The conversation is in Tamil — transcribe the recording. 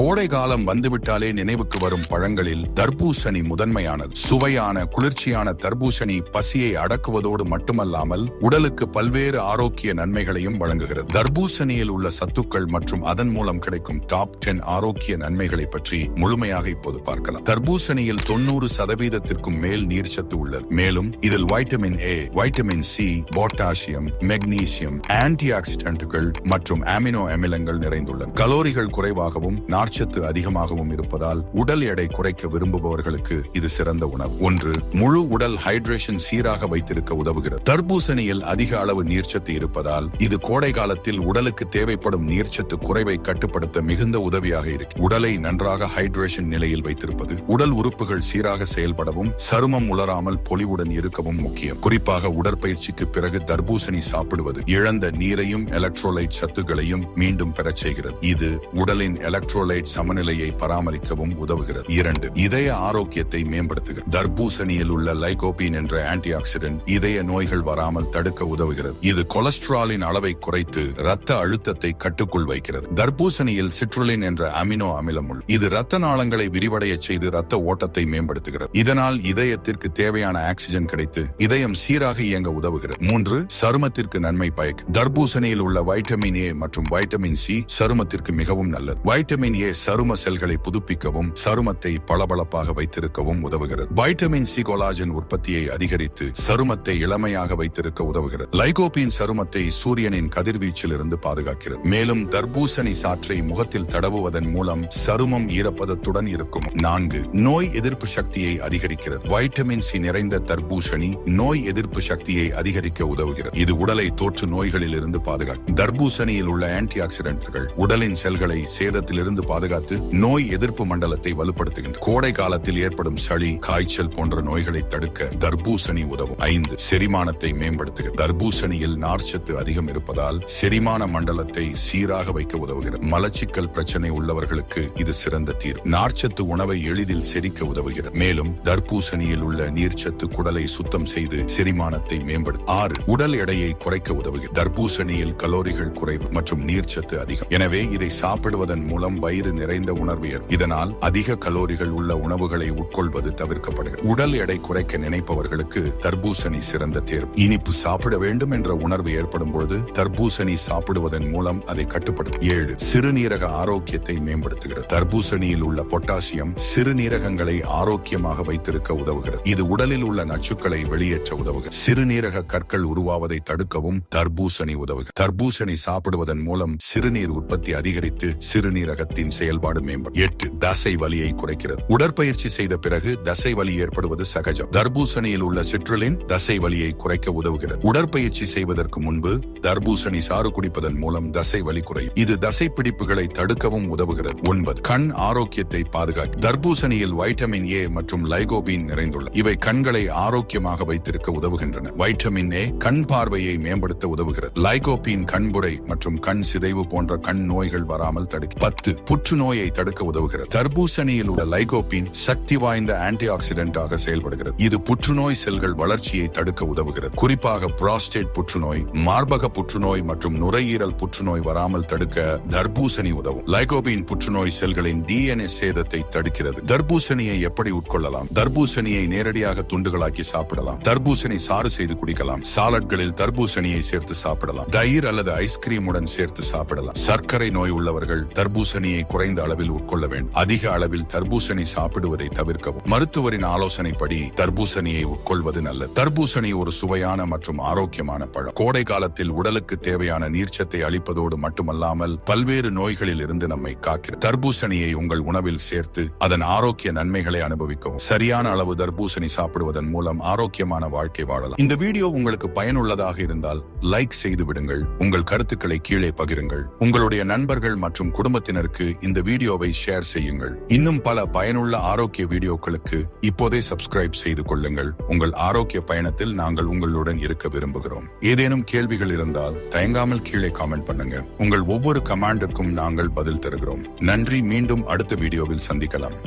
கோடை காலம் வந்துவிட்டாலே நினைவுக்கு வரும் பழங்களில் தர்பூசணி முதன்மையானது. சுவையான குளிர்ச்சியான தர்பூசணி பசியை அடக்குவதோடு மட்டுமல்லாமல் உடலுக்கு பல்வேறு ஆரோக்கிய நன்மைகளையும் வழங்குகிறது. தர்பூசணியில் உள்ள சத்துக்கள் மற்றும் அதன் மூலம் கிடைக்கும் டாப் டென் ஆரோக்கிய நன்மைகளை பற்றி முழுமையாக இப்போது பார்க்கலாம். தர்பூசணியில் தொண்ணூறு சதவீதத்திற்கும் மேல் நீர்ச்சத்து உள்ளது. மேலும் இதில் vitamin A vitamin C potassium magnesium anti ஆக்சிடென்ட்டுகள் மற்றும் அமினோ அமிலங்கள் நிறைந்துள்ளன. கலோரிகள் குறைவாகவும் நார்ச்சத்து அதிகமாகவும் இருப்பதால் உடல் எடை குறைக்க விரும்புபவர்களுக்கு இது சிறந்த உணவு. ஒன்று முழு உடல் ஹைட்ரேஷன் சீராக வைத்திருக்க உதவுகிறது. தர்பூசணியில் அதிக அளவு நீர்ச்சத்து இருப்பதால் இது கோடை காலத்தில் உடலுக்கு தேவைப்படும் நீர்ச்சத்து குறைவை கட்டுப்படுத்த மிகுந்த உதவியாக இருக்கு. உடலை நன்றாக ஹைட்ரேஷன் நிலையில் வைத்திருப்பது உடல் உறுப்புகள் சீராக செயல்படவும் சருமம் உலராமல் பொலிவுடன் இருக்கவும் முக்கியம். குறிப்பாக உடற்பயிற்சிக்கு பிறகு தர்பூசணி சாப்பிடுவது இழந்த நீரையும் எலக்ட்ரோலைட் சத்துக்களையும் மீண்டும் பெறச் செய்கிறது. இது உடலின் எலக்ட்ரோலைட் சமநிலையை பராமரிக்கவும் உதவுகிறது. இரண்டு இதய ஆரோக்கியத்தை மேம்படுத்துகிறது. தர்பூசணியில் உள்ள லைகோபின் என்ற ஆன்டி ஆக்சிடென்ட் இதய நோய்கள் வராமல் தடுக்க உதவுகிறது. இது கொலஸ்ட்ராலின் அளவை குறைத்து ரத்த அழுத்தத்தை கட்டுக்குள் வைக்கிறது. தர்பூசணியில் சிட்ருலின் என்ற அமினோ அமிலம் உள்ளது இது ரத்த நாளங்களை விரிவடைய செய்து ரத்த ஓட்டத்தை மேம்படுத்துகிறது. இதனால் இதயத்திற்கு தேவையான ஆக்சிஜன் கிடைத்து இதயம் சீராக இயங்க உதவுகிறது. மூன்று சருமத்திற்கு நன்மை பயக்கு தர்பூசணியில் உள்ள வைட்டமின் ஏ மற்றும் வைட்டமின் சி சருமத்திற்கு மிகவும் நல்லது. வைட்டமின் ஏ சரும செல்களை புதுப்பிக்கவும் சருமத்தை பளபளப்பாக வைத்திருக்கவும் உதவுகிறது. வைட்டமின் சி கொலாஜன் உற்பத்தியை அதிகரித்து சருமத்தை இளமையாக வைத்திருக்க உதவுகிறது. லைகோபின் சருமத்தை சூரியனின் கதிர்வீச்சில் இருந்து பாதுகாக்கிறது. மேலும் தர்பூசணி சாற்றை முகத்தில் தடவுவதன் மூலம் சருமம் ஈரப்பதத்துடன் இருக்கும். நான்கு நோய் எதிர்ப்பு சக்தியை அதிகரிக்கிறது. வைட்டமின் சி நிறைந்த தர்பூசணி நோய் எதிர்ப்பு சக்தியை அதிகரிக்க உதவுகிறது. இது உடலை தோற்று நோய்களில் இருந்து பாதுகாக்கும். தர்பூசணியில் உள்ள ஆன்டி ஆக்சிடென்ட்கள் உடலின் செல்களை சேதத்திலிருந்து பாதுகாத்து நோய் எதிர்ப்பு மண்டலத்தை வலுப்படுத்துகின்றன கோடை காலத்தில் ஏற்படும் சளி காய்ச்சல் போன்ற நோய்களை தடுக்க தர்பூசணி உதவும். ஐந்து செரிமானத்தை மேம்படுத்துகிறது தர்பூசணியில் நார்ச்சத்து அதிகம் இருப்பதால் செரிமான மண்டலத்தை சீராக வைக்க உதவுகிறது. மலச்சிக்கல் பிரச்சனை உள்ளவர்களுக்கு இது சிறந்த தீர்வு. நார்ச்சத்து உணவை எளிதில் செரிக்க உதவுகிறது. மேலும் தர்பூசணியில் உள்ள நீர்ச்சத்து குடலை சுத்தம் செய்து செரிமானத்தை மேம்படுத்தும் ஆறு உடல் எடையை குறைக்க உதவுகிறது. தர்பூசணியில் கலோரிகள் குறைவு மற்றும் நீர்ச்சத்து அதிகம். எனவே இதை சாப்பிடுவதன் மூலம் வயிறு நிறைந்த உணர்வு ஏற்படும். இதனால் அதிக கலோரிகள் உள்ள உணவுகளை உட்கொள்வது தவிர்க்கப்படுகிறது. உடல் எடை குறைக்க நினைப்பவர்களுக்கு தர்பூசணி சிறந்த தேர்வு. இனிப்பு சாப்பிட வேண்டும் என்ற உணர்வு ஏற்படும் பொழுது தர்பூசணி சாப்பிடுவதன் மூலம் அதை கட்டுப்படுத்தும். ஏழு சிறுநீரக ஆரோக்கியத்தை மேம்படுத்துகிறது. தர்பூசணியில் உள்ள பொட்டாசியம் சிறுநீரகங்களை ஆரோக்கியமாக வைத்திருக்க உதவுகிறது. இது உடலில் உள்ள நச்சுக்களை வெளியேற்ற உதவுகிறது. சிறுநீரக கற்கள் உருவாவதை தடுக்கவும் தர்பூசணி உதவுகிறது. தர்பூசணி சாப்பிடுவதன் மூலம் சிறுநீர் உற்பத்தி அதிகரித்து சிறுநீரகத்தின் செயல்பாடு மேம்படும். எட்டு தசை வலியை குறைக்கிறது. உடற்பயிற்சி செய்த பிறகு தசை வலி ஏற்படுவது சகஜம். தர்பூசணியில் உள்ள சிட்ருலின் தசை வலியை குறைக்க உதவுகிறது. உடற்பயிற்சி செய்வதற்கு முன்பு தர்பூசணி சாறு குடிப்பதன் மூலம் தசை வலி குறையும். இது தசை பிடிப்புகளை தடுக்கவும் உதவுகிறது. ஒன்பது கண் ஆரோக்கியத்தை பாதுகாக்க. தர்பூசணியில் வைட்டமின் ஏ மற்றும் லைகோபின் நிறைந்துள்ள இவை கண்களை ஆரோக்கியமாக வைத்திருக்க உதவுகின்றன. வைட்டமின் ஏ கண் பார்வையை மேம்படுத்த உதவுகிறது. லைகோபின் கண்புரை மற்றும் கண் சிதைவு போன்ற கண் நோய்கள் வராமல் தடுக்க. பத்து புற்றுநோயை தடுக்க உதவுகிறது. தர்பூசணியில் உள்ள லைகோபின் சக்தி வாய்ந்த ஆன்டி ஆக்சிடென்டாக செயல்படுகிறது. இது புற்றுநோய் செல்கள் வளர்ச்சியை தடுக்க உதவுகிறது. குறிப்பாக புராஸ்டேட் புற்றுநோய் மார்பக புற்றுநோய் மற்றும் நுரையீரல் புற்றுநோய் வராமல் தடுக்க தர்பூசணி உதவும். லைகோபின் புற்றுநோய் செல்களின் டிஎன்ஏ சேதத்தை தடுக்கிறது. தர்பூசணியை எப்படி உட்கொள்ளலாம்? தர்பூசணியை நேரடியாக துண்டுகளாக்கி சாப்பிடலாம். தர்பூசணி சாறு செய்து குடிக்கலாம். சாலட்களில் தர்பூசணியை சேர்த்து சாப்பிடலாம். தயிர் அல்லது ஐஸ்கிரீமுடன் சேர்த்து சாப்பிடலாம். சர்க்கரை நோய் உள்ளவர்கள் தர்பூசணியை குறைந்த அளவில் உட்கொள்ள வேண்டும். அதிக அளவில் தர்பூசணி சாப்பிடுவதை தவிர்க்கவும். மருத்துவரின் ஆலோசனைப்படி தர்பூசணியை உட்கொள்வது நல்லது. தர்பூசணி ஒரு சுவையான மற்றும் ஆரோக்கியமான பழம். கோடை காலத்தில் உடலுக்கு தேவையான நீர்ச்சத்தை அளிப்பதோடு மட்டுமல்லாமல் பல்வேறு நோய்களில் இருந்து நம்மை காக்கிறது தர்பூசணியை உங்கள் உணவில் சேர்த்து அதன் ஆரோக்கிய நன்மைகளை அனுபவிக்கவும். சரியான அளவு தர்பூசணி சாப்பிடுவதன் மூலம் ஆரோக்கியமான வாழ்க்கை வாழலாம். இந்த வீடியோ உங்களுக்கு பயனுள்ளதாக இருந்தால் லைக் செய்து விடுங்கள். உங்கள் கருத்துக்களை கீழே பகிருங்கள். உங்களுடைய நண்பர்கள் மற்றும் குடும்பத்தினருக்கு இந்த வீடியோவை ஷேர் செய்யுங்கள். இன்னும் பல பயனுள்ள ஆரோக்கிய வீடியோக்களுக்கு இப்போதே சப்ஸ்கிரைப் செய்து கொள்ளுங்கள். உங்கள் ஆரோக்கிய பயணத்தில் நாங்கள் உங்களுடன் இருக்க விரும்புகிறோம். ஏதேனும் கேள்விகள் இருந்தால் தயங்காமல் கீழே காமெண்ட் பண்ணுங்க. உங்கள் ஒவ்வொரு கமாண்டுக்கும் நாங்கள் பதில் தருகிறோம். நன்றி மீண்டும் அடுத்த வீடியோவில் சந்திக்கலாம்.